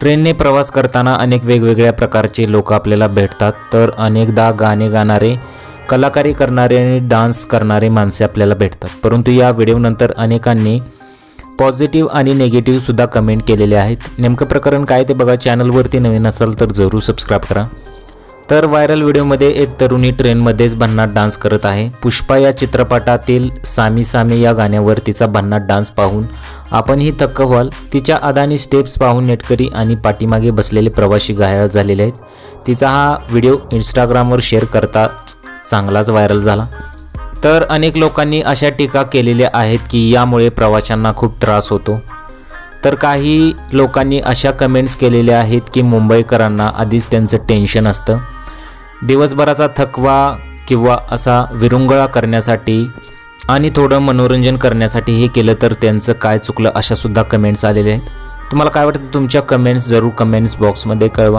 ट्रेनने प्रवास करताना अनेक वेगवेगळ्या प्रकारचे लोक आपल्याला भेटतात तर अनेकदा गाणे गाणारे कलाकारी करणारे आणि डान्स करणारे माणसे आपल्याला भेटतात. परंतु या व्हिडिओनंतर अनेकांनी पॉझिटिव्ह आणि निगेटिव्ह सुद्धा कमेंट केलेले आहेत. नेमकं प्रकरण काय ते बघा. चॅनलवरती नवीन असाल तर जरूर सबस्क्राईब करा. तर व्हायरल व्हिडिओमध्ये एक तरुणी ट्रेनमध्येच भन्नाट डान्स करत आहे. पुष्पा या चित्रपटातील सामी सामी या गाण्यावर तिचा भन्नाट डान्स पाहून आपणही थक्क व्हाल. तिच्या अदानी स्टेप्स पाहून नेटकरी आणि पाठीमागे बसलेले प्रवासी घायाळ झालेले आहेत. तिचा हा व्हिडिओ इंस्टाग्रामवर शेअर करता चांगलाच व्हायरल झाला. तर अनेक लोकांनी अशा टीका केलेल्या आहेत की यामुळे प्रवाशांना खूप त्रास होतो. तर काही लोकांनी अशा कमेंट्स केलेल्या आहेत की मुंबईकरांना आधीच त्यांचं टेन्शन असतं. दिवसभराचा थकवा किंवा असा विरुंगळा करण्यासाठी आणि थोडं मनोरंजन करण्यासाठी हे केलं तर त्यांचं काय चुकलं अशा सुद्धा कमेंट्स आलेले आहेत. तुम्हाला काय वाटतं? तुमच्या कमेंट्स जरूर कमेंट्स बॉक्समध्ये कळवा.